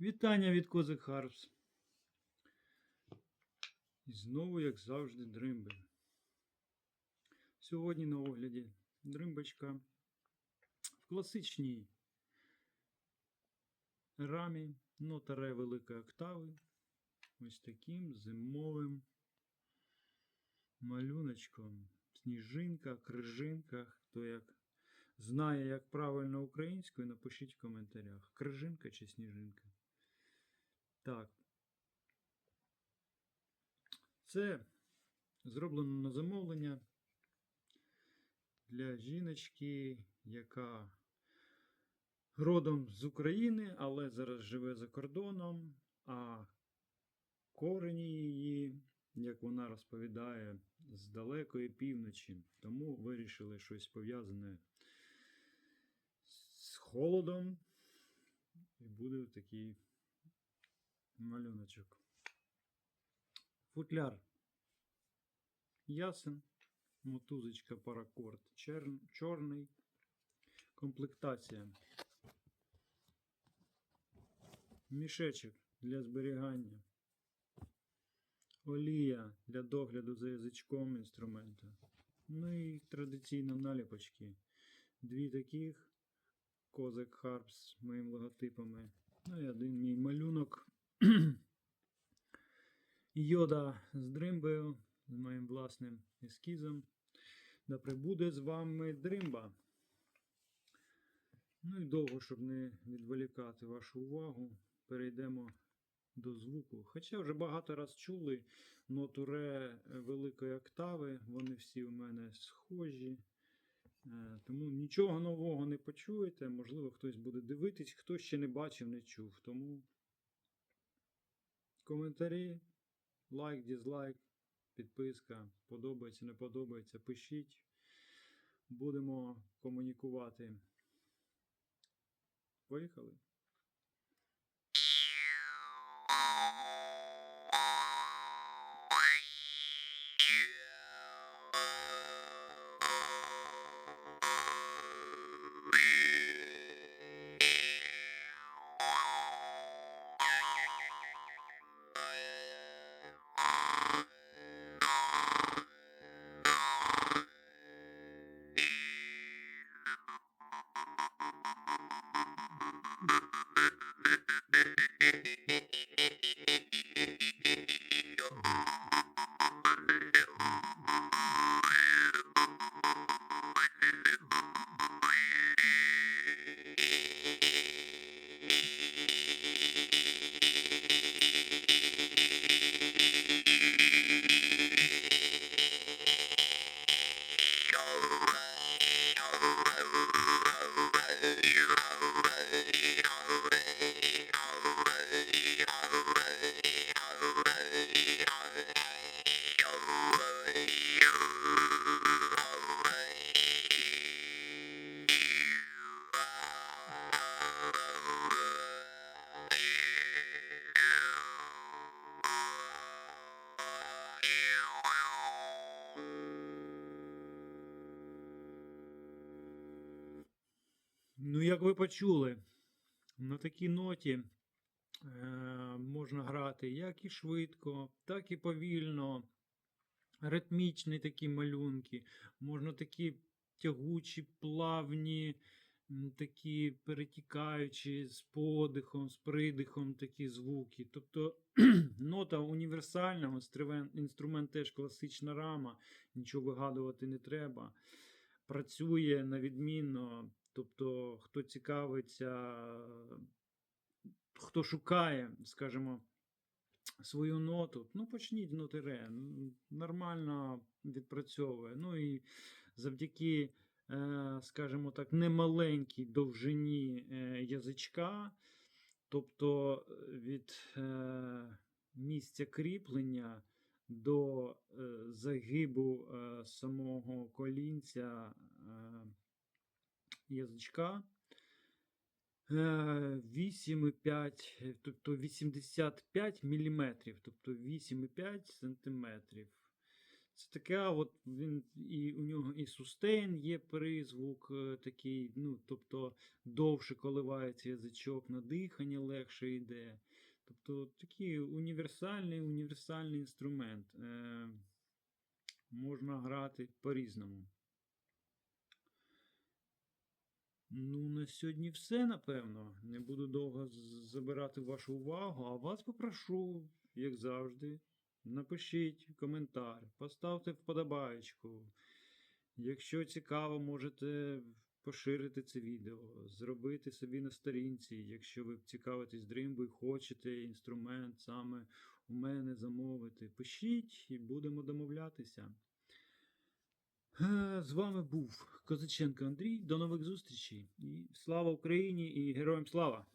Вітання від Козик Харпс. І знову, як завжди, дримби. Сьогодні на огляді дримбочка в класичній рамі нота ре великої октави. Ось таким зимовим малюночком. Сніжинка, крижинка, хто як знає, як правильно українською, напишіть в коментарях. Крижинка чи сніжинка. Так. Це зроблено на замовлення для жіночки, яка родом з України, але зараз живе за кордоном, а корені її, як вона розповідає, з далекої півночі. Тому вирішили щось пов'язане з холодом. І буде такий малюночок. Футляр ясен, мотузочка паракорд чер- чорний, комплектація. Мішечок для зберігання. Олія для догляду за язичком інструмента. Ну і традиційно наліпочки. Дві таких. Козак Харпс з моїм логотипами. Ну і один мій малюнок. Йода з дримбою, з моїм власним ескізом. Да прибуде з вами дримба. Ну і довго, щоб не відволікати вашу увагу, перейдемо до звуку. Хоча вже багато раз чули ноту ре великої октави, вони всі у мене схожі. Е, Тому нічого нового не почуєте. Можливо, хтось буде дивитись, хто ще не бачив, не чув. Тому коментарі, лайк, дізлайк, підписка, подобається, не подобається, пишіть. Будемо комунікувати. Поїхали. Ну, як ви почули, на такій ноті е, можна грати як і швидко, так і повільно, ритмічні такі малюнки, можна такі тягучі, плавні, такі перетікаючі з подихом, з придихом такі звуки. Тобто нота універсальна, інструмент, теж класична рама, нічого вигадувати не треба. Працює на відмінно. Тобто, хто цікавиться, хто шукає, скажімо, свою ноту, ну почніть ноти. Нормально відпрацьовує. Ну і завдяки, е, скажімо так, немаленькій довжині е, язичка, тобто е, від місця кріплення до загибу самого колінця. Е, язичка. Е, 8,5, е, тобто 85 мм, тобто 8,5 см. Це таке, от він і у нього і сустейн є призвук е, такий, ну, тобто довше коливається язичок, на дихання легше йде. Тобто такий універсальний універсальний інструмент. Е, можна грати по-різному. Ну, на сьогодні все, напевно. Не буду довго забирати вашу увагу, а вас попрошу, як завжди, напишіть коментар, поставте вподобаєчку. Якщо цікаво, можете поширити це відео, зробити собі на сторінці, якщо ви цікавитесь дримбою, хочете інструмент саме у мене замовити. Пишіть і будемо домовлятися. Е, З вами був Козаченко Андрій. До нових зустрічей. І слава Україні і героям слава!